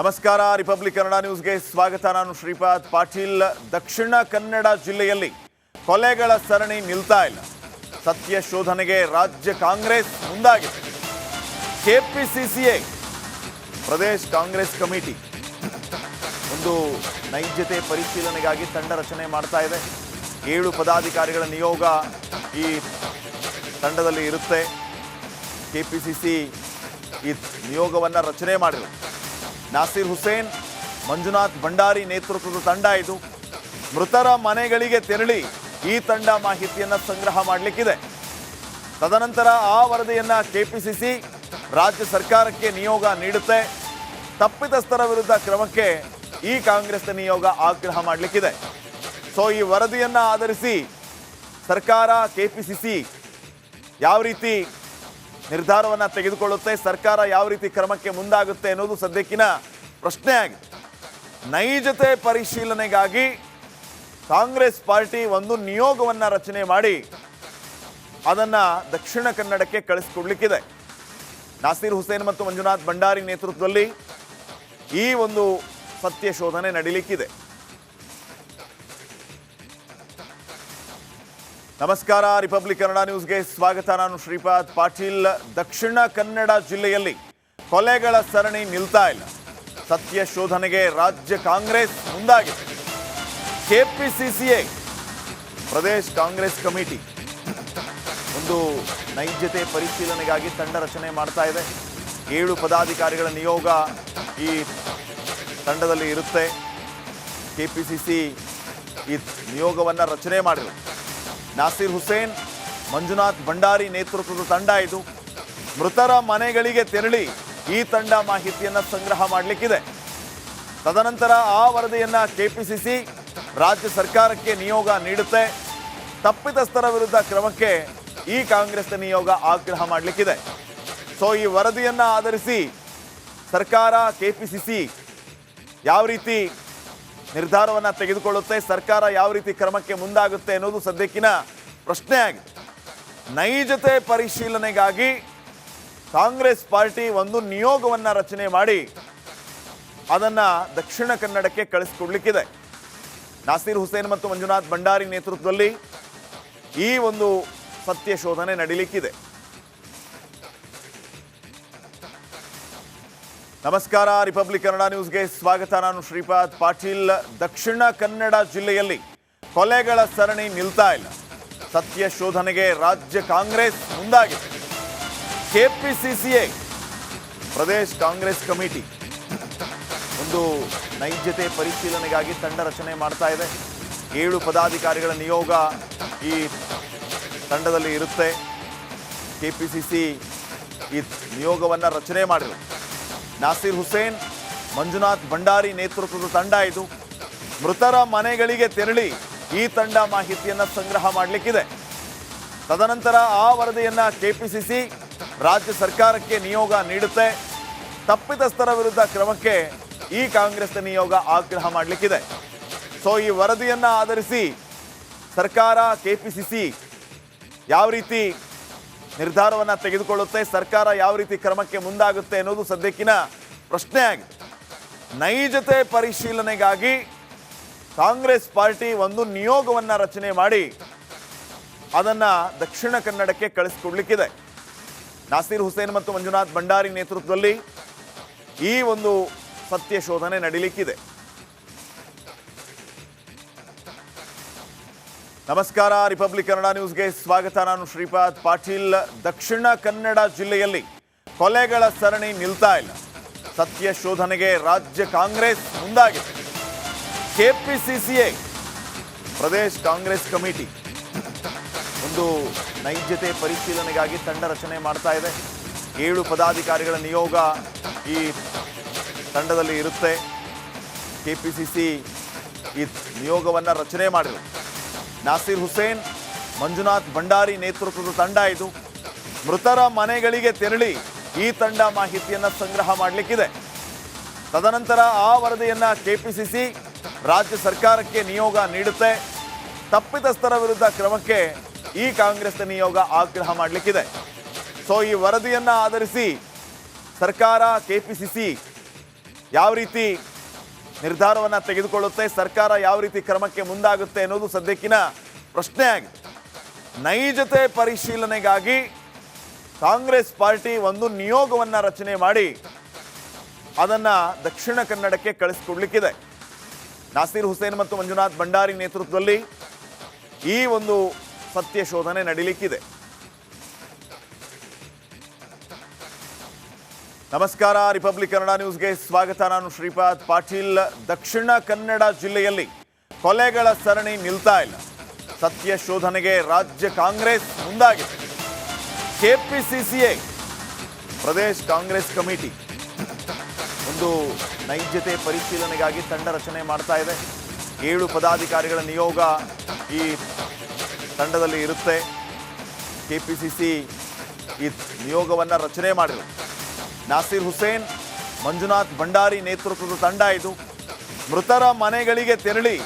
ನಮಸ್ಕಾರ, ರಿಪಬ್ಲಿಕ್ ಕನ್ನಡ ನ್ಯೂಸ್ಗೆ ಸ್ವಾಗತ. ನಾನು ಶ್ರೀಪಾದ್ ಪಾಟೀಲ್. ದಕ್ಷಿಣ ಕನ್ನಡ ಜಿಲ್ಲೆಯಲ್ಲಿ ಕೊಲೆಗಳ ಸರಣಿ ನಿಲ್ತಾ ಇಲ್ಲ. ಸತ್ಯ ಶೋಧನೆಗೆ ರಾಜ್ಯ ಕಾಂಗ್ರೆಸ್ ಮುಂದಾಗಿದೆ. ಕೆಪಿಸಿಸಿಎ, ಪ್ರದೇಶ್ ಕಾಂಗ್ರೆಸ್ ಕಮಿಟಿ ಒಂದು ನೈಜತೆ ಪರಿಶೀಲನೆಗಾಗಿ ತಂಡ ರಚನೆ ಮಾಡ್ತಾ ಇದೆ. ಏಳು ಪದಾಧಿಕಾರಿಗಳ ನಿಯೋಗ ಈ ತಂಡದಲ್ಲಿ ಇರುತ್ತೆ. ಕೆಪಿಸಿಸಿ ಈ ನಿಯೋಗವನ್ನು ರಚನೆ ಮಾಡಿದೆ ನಾಸೀರ್ ಹುಸೇನ್, ಮಂಜುನಾಥ್ ಭಂಡಾರಿ ನೇತೃತ್ವದ ತಂಡ ಇದು. ಮೃತರ ಮನೆಗಳಿಗೆ ತೆರಳಿ ಈ ತಂಡ ಮಾಹಿತಿಯನ್ನು ಸಂಗ್ರಹ ಮಾಡಲಿಕ್ಕಿದೆ. ತದನಂತರ ಆ ವರದಿಯನ್ನು ಕೆಪಿಸಿಸಿ ರಾಜ್ಯ ಸರ್ಕಾರಕ್ಕೆ ನಿಯೋಗ ನೀಡುತ್ತೆ. ತಪ್ಪಿತಸ್ಥರ ವಿರುದ್ಧ ಕ್ರಮಕ್ಕೆ ಈ ಕಾಂಗ್ರೆಸ್ ನಿಯೋಗ ಆಗ್ರಹ ಮಾಡಲಿಕ್ಕಿದೆ. ಸೊ, ಈ ವರದಿಯನ್ನು ಆಧರಿಸಿ ಸರ್ಕಾರ, ಕೆಪಿಸಿಸಿ ಯಾವ ರೀತಿ ನಿರ್ಧಾರವನ್ನ ತೆಗೆದುಕೊಳ್ಳುತ್ತೆ. ಸರ್ಕಾರ ಯಾವ ರೀತಿ ಕ್ರಮಕ್ಕೆ ಮುಂದಾಗುತ್ತೆ ಅನ್ನೋದು ಸದ್ಯಕ್ಕಿನ ಪ್ರಶ್ನೆ ಆಗಿದೆ. ನೈಜತೆ ಪರಿಶೀಲನೆಗಾಗಿ ಕಾಂಗ್ರೆಸ್ ಪಾರ್ಟಿ ಒಂದು ನಿಯೋಗವನ್ನು ರಚನೆ ಮಾಡಿ ಅದನ್ನು ದಕ್ಷಿಣ ಕನ್ನಡಕ್ಕೆ ಕಳಿಸ್ಕೊಡ್ಲಿಕ್ಕಿದೆ. ನಾಸೀರ್ ಹುಸೇನ್ ಮತ್ತು ಮಂಜುನಾಥ್ ಭಂಡಾರಿ ನೇತೃತ್ವದಲ್ಲಿ ಈ ಒಂದು ಸತ್ಯ ಶೋಧನೆ ನಡೀಲಿಕ್ಕಿದೆ. ನಮಸ್ಕಾರ, ರಿಪಬ್ಲಿಕ್ ಕನ್ನಡ ನ್ಯೂಸ್ಗೆ ಸ್ವಾಗತ. ನಾನು ಶ್ರೀಪಾದ್ ಪಾಟೀಲ್. ದಕ್ಷಿಣ ಕನ್ನಡ ಜಿಲ್ಲೆಯಲ್ಲಿ ಕೊಲೆಗಳ ಸರಣಿ ನಿಲ್ತಾ ಇಲ್ಲ. ಸತ್ಯ ಶೋಧನೆಗೆ ರಾಜ್ಯ ಕಾಂಗ್ರೆಸ್ ಮುಂದಾಗಿದೆ. ಕೆಪಿಸಿಸಿಎ ಪ್ರದೇಶ್ ಕಾಂಗ್ರೆಸ್ ಕಮಿಟಿ ಒಂದು ನೈಜತೆ ಪರಿಶೀಲನೆಗಾಗಿ ತಂಡ ರಚನೆ ಮಾಡ್ತಾ ಇದೆ. ಏಳು ಪದಾಧಿಕಾರಿಗಳ ನಿಯೋಗ ಈ ತಂಡದಲ್ಲಿ ಇರುತ್ತೆ. ಕೆಪಿಸಿಸಿ ಈ ನಿಯೋಗವನ್ನು ರಚನೆ ಮಾಡಿದೆ ನಾಸೀರ್ ಹುಸೇನ್, ಮಂಜುನಾಥ್ ಭಂಡಾರಿ ನೇತೃತ್ವದ ತಂಡ ಇದು. ಮೃತರ ಮನೆಗಳಿಗೆ ತೆರಳಿ ಈ ತಂಡ ಮಾಹಿತಿಯನ್ನು ಸಂಗ್ರಹ ಮಾಡಲಿಕ್ಕಿದೆ. ತದನಂತರ ಆ ವರದಿಯನ್ನ ಕೆಪಿಸಿಸಿ ರಾಜ್ಯ ಸರ್ಕಾರಕ್ಕೆ ನಿಯೋಗ ನೀಡುತ್ತೆ. ತಪ್ಪಿತಸ್ಥರ ವಿರುದ್ಧ ಕ್ರಮಕ್ಕೆ ಈ ಕಾಂಗ್ರೆಸ್ ನಿಯೋಗ ಆಗ್ರಹ ಮಾಡಲಿಕ್ಕಿದೆ. ಸೊ ಈ ವರದಿಯನ್ನ ಆಧರಿಸಿ ಸರ್ಕಾರ, ಕೆಪಿಸಿಸಿ ಯಾವ ರೀತಿ ನಿರ್ಧಾರವನ್ನ ತೆಗೆದುಕೊಳ್ಳುತ್ತೆ. ಸರ್ಕಾರ ಯಾವ ರೀತಿ ಕ್ರಮಕ್ಕೆ ಮುಂದಾಗುತ್ತೆ ಅನ್ನೋದು ಸದ್ಯಕ್ಕಿನ ಪ್ರಶ್ನೆ ಆಗಿದೆ. ನೈಜತೆ ಪರಿಶೀಲನೆಗಾಗಿ ಕಾಂಗ್ರೆಸ್ ಪಾರ್ಟಿ ಒಂದು ನಿಯೋಗವನ್ನು ರಚನೆ ಮಾಡಿ ಅದನ್ನ ದಕ್ಷಿಣ ಕನ್ನಡಕ್ಕೆ ಕಳಿಸ್ಕೊಡ್ಲಿಕ್ಕಿದೆ. ನಾಸೀರ್ ಹುಸೇನ್ ಮತ್ತು ಮಂಜುನಾಥ್ ಭಂಡಾರಿ ನೇತೃತ್ವದಲ್ಲಿ ಈ ಒಂದು ಸತ್ಯ ಶೋಧನೆ ನಡೀಲಿಕ್ಕಿದೆ. ನಮಸ್ಕಾರ, ರಿಪಬ್ಲಿಕ್ ಕನ್ನಡ ನ್ಯೂಸ್ಗೆ ಸ್ವಾಗತ. ನಾನು ಶ್ರೀಪಾದ್ ಪಾಟೀಲ್. ದಕ್ಷಿಣ ಕನ್ನಡ ಜಿಲ್ಲೆಯಲ್ಲಿ ಕೊಲೆಗಳ ಸರಣಿ ನಿಲ್ತಾ ಇಲ್ಲ. ಸತ್ಯ ಶೋಧನೆಗೆ ರಾಜ್ಯ ಕಾಂಗ್ರೆಸ್ ಮುಂದಾಗಿದೆ. ಕೆಪಿಸಿಸಿಎ ಪ್ರದೇಶ್ ಕಾಂಗ್ರೆಸ್ ಕಮಿಟಿ ಒಂದು ನೈಜತೆ ಪರಿಶೀಲನೆಗಾಗಿ ತಂಡ ರಚನೆ ಮಾಡ್ತಾ ಇದೆ. ಏಳು ಪದಾಧಿಕಾರಿಗಳ ನಿಯೋಗ ಈ ತಂಡದಲ್ಲಿ ಇರುತ್ತೆ. ಕೆಪಿಸಿಸಿ ಈ ನಿಯೋಗವನ್ನು ರಚನೆ ಮಾಡಿದೆ ನಾಸೀರ್ ಹುಸೇನ್, ಮಂಜುನಾಥ್ ಭಂಡಾರಿ ನೇತೃತ್ವದ ತಂಡ ಇದು. ಮೃತರ ಮನೆಗಳಿಗೆ ತೆರಳಿ ಈ ತಂಡ ಮಾಹಿತಿಯನ್ನು ಸಂಗ್ರಹ ಮಾಡಲಿಕ್ಕಿದೆ. ತದನಂತರ ಆ ವರದಿಯನ್ನ ಕೆಪಿಸಿಸಿ ರಾಜ್ಯ ಸರ್ಕಾರಕ್ಕೆ ನಿಯೋಗ ನೀಡುತ್ತೆ. ತಪ್ಪಿತಸ್ಥರ ವಿರುದ್ಧ ಕ್ರಮಕ್ಕೆ ಈ ಕಾಂಗ್ರೆಸ್ ನಿಯೋಗ ಆಗ್ರಹ ಮಾಡಲಿಕ್ಕಿದೆ. ಸೊ, ಈ ವರದಿಯನ್ನ ಆಧರಿಸಿ ಸರ್ಕಾರ, ಕೆಪಿಸಿಸಿ ಯಾವ ರೀತಿ ನಿರ್ಧಾರವನ್ನ ತೆಗೆದುಕೊಳ್ಳುತ್ತೆ. ಸರ್ಕಾರ ಯಾವ ರೀತಿ ಕ್ರಮಕ್ಕೆ ಮುಂದಾಗುತ್ತೆ ಅನ್ನೋದು ಸದ್ಯಕ್ಕಿನ ಪ್ರಶ್ನೆ ಆಗಿದೆ ನೈಜತೆ ಪರಿಶೀಲನೆಗಾಗಿ ಕಾಂಗ್ರೆಸ್ ಪಾರ್ಟಿ ಒಂದು ನಿಯೋಗವನ್ನು ರಚನೆ ಮಾಡಿ ಅದನ್ನು ದಕ್ಷಿಣ ಕನ್ನಡಕ್ಕೆ ಕಳಿಸ್ಕೊಡ್ಲಿಕ್ಕಿದೆ. ನಾಸೀರ್ ಹುಸೇನ್ ಮತ್ತು ಮಂಜುನಾಥ್ ಭಂಡಾರಿ ನೇತೃತ್ವದಲ್ಲಿ ಈ ಒಂದು ಸತ್ಯ ಶೋಧನೆ ನಡೀಲಿಕ್ಕಿದೆ. ನಮಸ್ಕಾರ, ರಿಪಬ್ಲಿಕ್ ಕನ್ನಡ ನ್ಯೂಸ್ಗೆ ಸ್ವಾಗತ. ನಾನು ಶ್ರೀಪಾದ್ ಪಾಟೀಲ್. ದಕ್ಷಿಣ ಕನ್ನಡ ಜಿಲ್ಲೆಯಲ್ಲಿ ಕೊಲೆಗಳ ಸರಣಿ ನಿಲ್ತಾ ಇಲ್ಲ. ಸತ್ಯ ಶೋಧನೆಗೆ ರಾಜ್ಯ ಕಾಂಗ್ರೆಸ್ ಮುಂದಾಗಿದೆ. ಕೆಪಿಸಿಸಿಎ ಪ್ರದೇಶ್ ಕಾಂಗ್ರೆಸ್ ಕಮಿಟಿ ಒಂದು ನೈಜತೆ ಪರಿಶೀಲನೆಗಾಗಿ ತಂಡ ರಚನೆ ಮಾಡ್ತಾ ಇದೆ. ಏಳು ಪದಾಧಿಕಾರಿಗಳ ನಿಯೋಗ ಈ ತಂಡದಲ್ಲಿ ಇರುತ್ತೆ. ಕೆಪಿಸಿಸಿ ಈ ನಿಯೋಗವನ್ನು ರಚನೆ ಮಾಡಿದೆ ನಾಸೀರ್ ಹುಸೇನ್, ಮಂಜುನಾಥ್ ಭಂಡಾರಿ ನೇತೃತ್ವದ ತಂಡ ಇದು. ಮೃತರ ಮನೆಗಳಿಗೆ ತೆರಳಿ ಈ ತಂಡ ಮಾಹಿತಿಯನ್ನು ಸಂಗ್ರಹ ಮಾಡಲಿಕ್ಕಿದೆ. ತದನಂತರ ಆ ವರದಿಯನ್ನು ಕೆಪಿಸಿಸಿ ರಾಜ್ಯ ಸರ್ಕಾರಕ್ಕೆ ನಿಯೋಗ ನೀಡುತ್ತೆ. ತಪ್ಪಿತಸ್ಥರ ವಿರುದ್ಧ ಕ್ರಮಕ್ಕೆ ಈ ಕಾಂಗ್ರೆಸ್ ನಿಯೋಗ ಆಗ್ರಹ ಮಾಡಲಿಕ್ಕಿದೆ. ಸೊ ಈ ವರದಿಯನ್ನು ಆಧರಿಸಿ ಸರ್ಕಾರ, ಕೆಪಿಸಿಸಿ ಯಾವ ರೀತಿ ನಿರ್ಧಾರವನ್ನು ತೆಗೆದುಕೊಳ್ಳುತ್ತೆ. ಸರ್ಕಾರ ಯಾವ ರೀತಿ ಕ್ರಮಕ್ಕೆ ಮುಂದಾಗುತ್ತೆ ಅನ್ನೋದು ಸದ್ಯಕ್ಕಿನ ಪ್ರಶ್ನೆ ಆಗಿದೆ ನೈಜತೆ ಪರಿಶೀಲನೆಗಾಗಿ ಕಾಂಗ್ರೆಸ್ ಪಾರ್ಟಿ ಒಂದು ನಿಯೋಗವನ್ನು ರಚನೆ ಮಾಡಿ ಅದನ್ನು ದಕ್ಷಿಣ ಕನ್ನಡಕ್ಕೆ ಕಳಿಸ್ಕೊಡ್ಲಿಕ್ಕಿದೆ. ನಾಸೀರ್ ಹುಸೇನ್ ಮತ್ತು ಮಂಜುನಾಥ್ ಭಂಡಾರಿ ನೇತೃತ್ವದಲ್ಲಿ ಈ ಒಂದು ಸತ್ಯ ಶೋಧನೆ ನಡೀಲಿಕ್ಕಿದೆ. ನಮಸ್ಕಾರ, ರಿಪಬ್ಲಿಕ್ ಕನ್ನಡ ನ್ಯೂಸ್ಗೆ ಸ್ವಾಗತ. ನಾನು ಶ್ರೀಪಾದ್ ಪಾಟೀಲ್. ದಕ್ಷಿಣ ಕನ್ನಡ ಜಿಲ್ಲೆಯಲ್ಲಿ ಕೊಲೆಗಳ ಸರಣಿ ನಿಲ್ತಾ ಇಲ್ಲ. ಸತ್ಯ ಶೋಧನೆಗೆ ರಾಜ್ಯ ಕಾಂಗ್ರೆಸ್ ಮುಂದಾಗಿದೆ. ಕೆಪಿಸಿಸಿಎ ಪ್ರದೇಶ್ ಕಾಂಗ್ರೆಸ್ ಕಮಿಟಿ ಒಂದು ನೈಜತೆ ಪರಿಶೀಲನೆಗಾಗಿ ತಂಡ ರಚನೆ ಮಾಡ್ತಾ ಇದೆ. ಏಳು ಪದಾಧಿಕಾರಿಗಳ ನಿಯೋಗ ಈ ತಂಡದಲ್ಲಿ ಇರುತ್ತೆ. ಕೆಪಿಸಿಸಿ ಈ ನಿಯೋಗವನ್ನು ರಚನೆ ಮಾಡಿದೆ ನಾಸೀರ್ ಹುಸೇನ್, ಮಂಜುನಾಥ್ ಭಂಡಾರಿ ನೇತೃತ್ವದ ತಂಡ ಇದು. ಮೃತರ ಮನೆಗಳಿಗೆ ತೆರಳಿ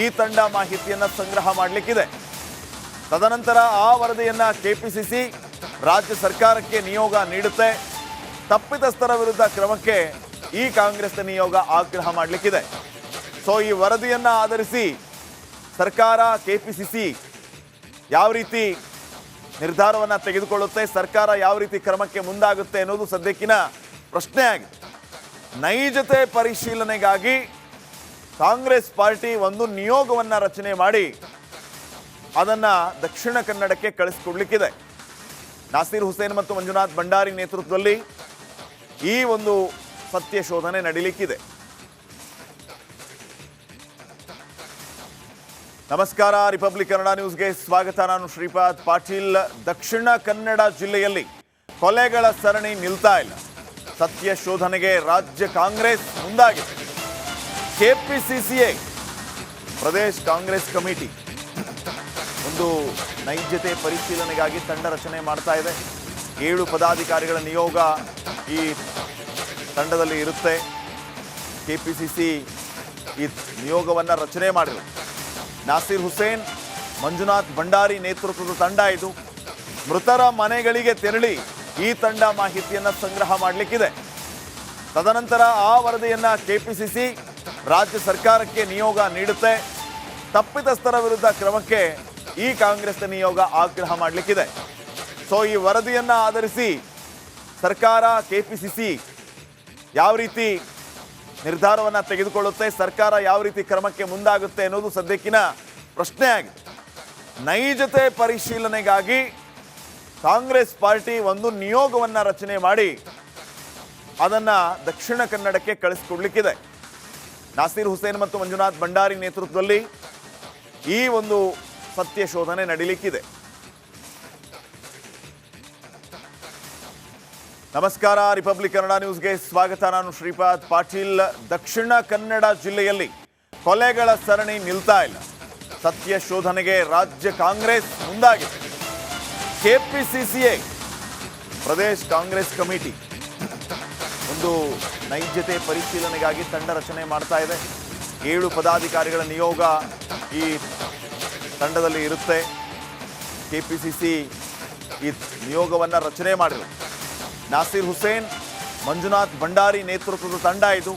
ಈ ತಂಡ ಮಾಹಿತಿಯನ್ನು ಸಂಗ್ರಹ ಮಾಡಲಿಕ್ಕಿದೆ. ತದನಂತರ ಆ ವರದಿಯನ್ನು ಕೆಪಿಸಿಸಿ ರಾಜ್ಯ ಸರ್ಕಾರಕ್ಕೆ ನಿಯೋಗ ನೀಡುತ್ತೆ. ತಪ್ಪಿತಸ್ಥರ ವಿರುದ್ಧ ಕ್ರಮಕ್ಕೆ ಈ ಕಾಂಗ್ರೆಸ್ ನಿಯೋಗ ಆಗ್ರಹ ಮಾಡಲಿಕ್ಕಿದೆ. ಸೊ ಈ ವರದಿಯನ್ನು ಆಧರಿಸಿ ಸರ್ಕಾರ, ಕೆಪಿಸಿಸಿ ಯಾವ ರೀತಿ ನಿರ್ಧಾರವನ್ನು ತೆಗೆದುಕೊಳ್ಳುತ್ತೆ. ಸರ್ಕಾರ ಯಾವ ರೀತಿ ಕ್ರಮಕ್ಕೆ ಮುಂದಾಗುತ್ತೆ ಅನ್ನೋದು ಸದ್ಯಕ್ಕಿನ ಪ್ರಶ್ನೆ ಆಗಿದೆ ನೈಜತೆ ಪರಿಶೀಲನೆಗಾಗಿ ಕಾಂಗ್ರೆಸ್ ಪಾರ್ಟಿ ಒಂದು ನಿಯೋಗವನ್ನು ರಚನೆ ಮಾಡಿ ಅದನ್ನು ದಕ್ಷಿಣ ಕನ್ನಡಕ್ಕೆ ಕಳಿಸ್ಕೊಡ್ಲಿಕ್ಕಿದೆ. ನಾಸೀರ್ ಹುಸೇನ್ ಮತ್ತು ಮಂಜುನಾಥ್ ಭಂಡಾರಿ ನೇತೃತ್ವದಲ್ಲಿ ಈ ಒಂದು ಸತ್ಯ ಶೋಧನೆ ನಡೀಲಿಕ್ಕಿದೆ. ನಮಸ್ಕಾರ, ರಿಪಬ್ಲಿಕ್ ಕನ್ನಡ ನ್ಯೂಸ್ಗೆ ಸ್ವಾಗತ. ನಾನು ಶ್ರೀಪಾದ್ ಪಾಟೀಲ್. ದಕ್ಷಿಣ ಕನ್ನಡ ಜಿಲ್ಲೆಯಲ್ಲಿ ಕೊಲೆಗಳ ಸರಣಿ ನಿಲ್ತಾ ಇಲ್ಲ. ಸತ್ಯ ಶೋಧನೆಗೆ ರಾಜ್ಯ ಕಾಂಗ್ರೆಸ್ ಮುಂದಾಗಿದೆ. ಕೆಪಿಸಿಸಿಎ ಪ್ರದೇಶ್ ಕಾಂಗ್ರೆಸ್ ಕಮಿಟಿ ಒಂದು ನೈಜತೆ ಪರಿಶೀಲನೆಗಾಗಿ ತಂಡ ರಚನೆ ಮಾಡ್ತಾ ಇದೆ. ಏಳು ಪದಾಧಿಕಾರಿಗಳ ನಿಯೋಗ ಈ ತಂಡದಲ್ಲಿ ಇರುತ್ತೆ. ಕೆಪಿಸಿಸಿ ಈ ನಿಯೋಗವನ್ನು ರಚನೆ ಮಾಡಿದೆ ನಾಸೀರ್ ಹುಸೇನ್, ಮಂಜುನಾಥ್ ಭಂಡಾರಿ ನೇತೃತ್ವದ ತಂಡ ಇದು. ಮೃತರ ಮನೆಗಳಿಗೆ ತೆರಳಿ ಈ ತಂಡ ಮಾಹಿತಿಯನ್ನು ಸಂಗ್ರಹ ಮಾಡಲಿಕ್ಕಿದೆ. ತದನಂತರ ಆ ವರದಿಯನ್ನು ಕೆಪಿಸಿಸಿ ರಾಜ್ಯ ಸರ್ಕಾರಕ್ಕೆ ನಿಯೋಗ ನೀಡುತ್ತೆ. ತಪ್ಪಿತಸ್ಥರ ವಿರುದ್ಧ ಕ್ರಮಕ್ಕೆ ಈ ಕಾಂಗ್ರೆಸ್ ನಿಯೋಗ ಆಗ್ರಹ ಮಾಡಲಿಕ್ಕಿದೆ. ಸೊ, ಈ ವರದಿಯನ್ನು ಆಧರಿಸಿ ಸರ್ಕಾರ, ಕೆಪಿಸಿಸಿ ಯಾವ ರೀತಿ ನಿರ್ಧಾರವನ್ನು ತೆಗೆದುಕೊಳ್ಳುತ್ತೆ. ಸರ್ಕಾರ ಯಾವ ರೀತಿ ಕ್ರಮಕ್ಕೆ ಮುಂದಾಗುತ್ತೆ ಅನ್ನೋದು ಸದ್ಯಕ್ಕಿನ ಪ್ರಶ್ನೆ ಆಗಿದೆ. ನೈಜತೆ ಪರಿಶೀಲನೆಗಾಗಿ ಕಾಂಗ್ರೆಸ್ ಪಾರ್ಟಿ ಒಂದು ನಿಯೋಗವನ್ನು ರಚನೆ ಮಾಡಿ ಅದನ್ನು ದಕ್ಷಿಣ ಕನ್ನಡಕ್ಕೆ ಕಳಿಸ್ಕೊಡ್ಲಿಕ್ಕಿದೆ. ನಾಸೀರ್ ಹುಸೇನ್ ಮತ್ತು ಮಂಜುನಾಥ್ ಭಂಡಾರಿ ನೇತೃತ್ವದಲ್ಲಿ ಈ ಒಂದು ಸತ್ಯ ಶೋಧನೆ ನಡೀಲಿಕ್ಕಿದೆ. ನಮಸ್ಕಾರ, ರಿಪಬ್ಲಿಕ್ ಕನ್ನಡ ನ್ಯೂಸ್ಗೆ ಸ್ವಾಗತ. ನಾನು ಶ್ರೀಪಾದ್ ಪಾಟೀಲ್. ದಕ್ಷಿಣ ಕನ್ನಡ ಜಿಲ್ಲೆಯಲ್ಲಿ ಕೊಲೆಗಳ ಸರಣಿ ನಿಲ್ತಾ ಇಲ್ಲ. ಸತ್ಯ ಶೋಧನೆಗೆ ರಾಜ್ಯ ಕಾಂಗ್ರೆಸ್ ಮುಂದಾಗಿದೆ. ಕೆಪಿಸಿಸಿಎ, ಪ್ರದೇಶ್ ಕಾಂಗ್ರೆಸ್ ಕಮಿಟಿ ಒಂದು ನೈಜತೆ ಪರಿಶೀಲನೆಗಾಗಿ ತಂಡ ರಚನೆ ಮಾಡ್ತಾ ಇದೆ. ಏಳು ಪದಾಧಿಕಾರಿಗಳ ನಿಯೋಗ ಈ ತಂಡದಲ್ಲಿ ಇರುತ್ತೆ. ಕೆಪಿಸಿಸಿ ಈ ನಿಯೋಗವನ್ನು ರಚನೆ ಮಾಡಿದೆ ನಾಸೀರ್ ಹುಸೇನ್, ಮಂಜುನಾಥ್ ಭಂಡಾರಿ ನೇತೃತ್ವದ ತಂಡ ಇದು.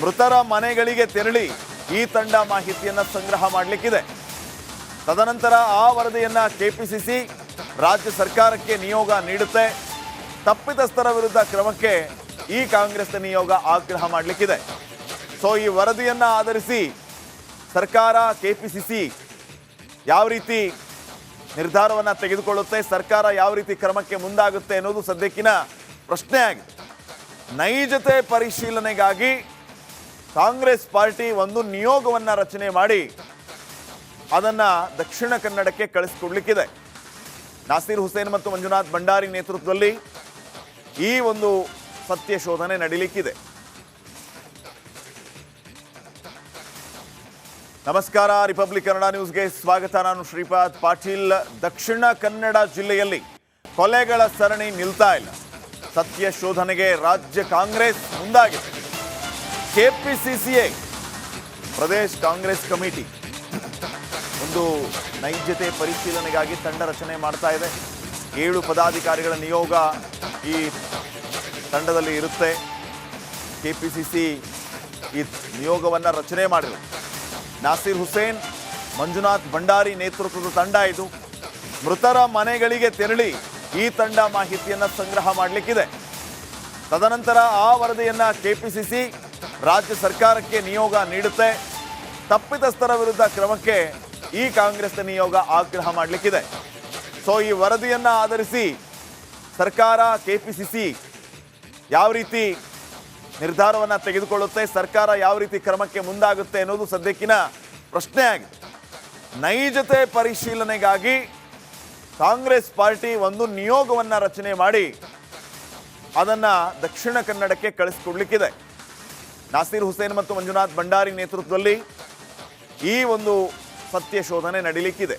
ಮೃತರ ಮನೆಗಳಿಗೆ ತೆರಳಿ ಈ ತಂಡ ಮಾಹಿತಿಯನ್ನು ಸಂಗ್ರಹ ಮಾಡಲಿಕ್ಕಿದೆ. ತದನಂತರ ಆ ವರದಿಯನ್ನ ಕೆಪಿಸಿಸಿ ರಾಜ್ಯ ಸರ್ಕಾರಕ್ಕೆ ನಿಯೋಗ ನೀಡುತ್ತೆ. ತಪ್ಪಿತಸ್ಥರ ವಿರುದ್ಧ ಕ್ರಮಕ್ಕೆ ಈ ಕಾಂಗ್ರೆಸ್ ನಿಯೋಗ ಆಗ್ರಹ ಮಾಡಲಿಕ್ಕಿದೆ. ಸೊ ಈ ವರದಿಯನ್ನ ಆಧರಿಸಿ ಸರ್ಕಾರ, ಕೆಪಿಸಿಸಿ ಯಾವ ರೀತಿ ನಿರ್ಧಾರವನ್ನು ತೆಗೆದುಕೊಳ್ಳುತ್ತೆ. ಸರ್ಕಾರ ಯಾವ ರೀತಿ ಕ್ರಮಕ್ಕೆ ಮುಂದಾಗುತ್ತೆ ಅನ್ನೋದು ಸದ್ಯಕ್ಕಿನ ಪ್ರಶ್ನೆ ಆಗಿದೆ ನೈಜತೆ ಪರಿಶೀಲನೆಗಾಗಿ ಕಾಂಗ್ರೆಸ್ ಪಾರ್ಟಿ ಒಂದು ನಿಯೋಗವನ್ನು ರಚನೆ ಮಾಡಿ ಅದನ್ನು ದಕ್ಷಿಣ ಕನ್ನಡಕ್ಕೆ ಕಳಿಸ್ಕೊಡ್ಲಿಕ್ಕಿದೆ. ನಾಸೀರ್ ಹುಸೇನ್ ಮತ್ತು ಮಂಜುನಾಥ್ ಭಂಡಾರಿ ನೇತೃತ್ವದಲ್ಲಿ ಈ ಒಂದು ಸತ್ಯ ಶೋಧನೆ ನಡೀಲಿಕ್ಕಿದೆ. ನಮಸ್ಕಾರ, ರಿಪಬ್ಲಿಕ್ ಕನ್ನಡ ನ್ಯೂಸ್ಗೆ ಸ್ವಾಗತ. ನಾನು ಶ್ರೀಪಾದ್ ಪಾಟೀಲ್. ದಕ್ಷಿಣ ಕನ್ನಡ ಜಿಲ್ಲೆಯಲ್ಲಿ ಕೊಲೆಗಳ ಸರಣಿ ನಿಲ್ತಾ ಇಲ್ಲ. ಸತ್ಯ ಶೋಧನೆಗೆ ರಾಜ್ಯ ಕಾಂಗ್ರೆಸ್ ಮುಂದಾಗಿದೆ. ಕೆಪಿಸಿಸಿಎ ಪ್ರದೇಶ್ ಕಾಂಗ್ರೆಸ್ ಕಮಿಟಿ ಒಂದು ನೈಜತೆ ಪರಿಶೀಲನೆಗಾಗಿ ತಂಡ ರಚನೆ ಮಾಡ್ತಾ ಇದೆ. ಏಳು ಪದಾಧಿಕಾರಿಗಳ ನಿಯೋಗ ಈ ತಂಡದಲ್ಲಿ ಇರುತ್ತೆ. ಕೆಪಿಸಿಸಿ ಈ ನಿಯೋಗವನ್ನು ರಚನೆ ಮಾಡಿದೆ ನಾಸೀರ್ ಹುಸೇನ್, ಮಂಜುನಾಥ್ ಭಂಡಾರಿ ನೇತೃತ್ವದ ತಂಡ ಇದು. ಮೃತರ ಮನೆಗಳಿಗೆ ತೆರಳಿ ಈ ತಂಡ ಮಾಹಿತಿಯನ್ನು ಸಂಗ್ರಹ ಮಾಡಲಿಕ್ಕಿದೆ. ತದನಂತರ ಆ ವರದಿಯನ್ನು ಕೆಪಿಸಿಸಿ ರಾಜ್ಯ ಸರ್ಕಾರಕ್ಕೆ ನಿಯೋಗ ನೀಡುತ್ತೆ. ತಪ್ಪಿತಸ್ಥರ ವಿರುದ್ಧ ಕ್ರಮಕ್ಕೆ ಈ ಕಾಂಗ್ರೆಸ್ ನಿಯೋಗ ಆಗ್ರಹ ಮಾಡಲಿಕ್ಕಿದೆ. ಸೊ, ಈ ವರದಿಯನ್ನು ಆಧರಿಸಿ ಸರ್ಕಾರ, ಕೆಪಿಸಿಸಿ ಯಾವ ರೀತಿ ನಿರ್ಧಾರವನ್ನು ತೆಗೆದುಕೊಳ್ಳುತ್ತೆ. ಸರ್ಕಾರ ಯಾವ ರೀತಿ ಕ್ರಮಕ್ಕೆ ಮುಂದಾಗುತ್ತೆ ಅನ್ನೋದು ಸದ್ಯಕ್ಕಿನ ಪ್ರಶ್ನೆ ಆಗಿದೆ ನೈಜತೆ ಪರಿಶೀಲನೆಗಾಗಿ ಕಾಂಗ್ರೆಸ್ ಪಾರ್ಟಿ ಒಂದು ನಿಯೋಗವನ್ನು ರಚನೆ ಮಾಡಿ ಅದನ್ನು ದಕ್ಷಿಣ ಕನ್ನಡಕ್ಕೆ ಕಳಿಸ್ಕೊಡ್ಲಿಕ್ಕಿದೆ. ನಾಸೀರ್ ಹುಸೇನ್ ಮತ್ತು ಮಂಜುನಾಥ್ ಭಂಡಾರಿ ನೇತೃತ್ವದಲ್ಲಿ ಈ ಒಂದು ಸತ್ಯ ಶೋಧನೆ ನಡೀಲಿಕ್ಕಿದೆ.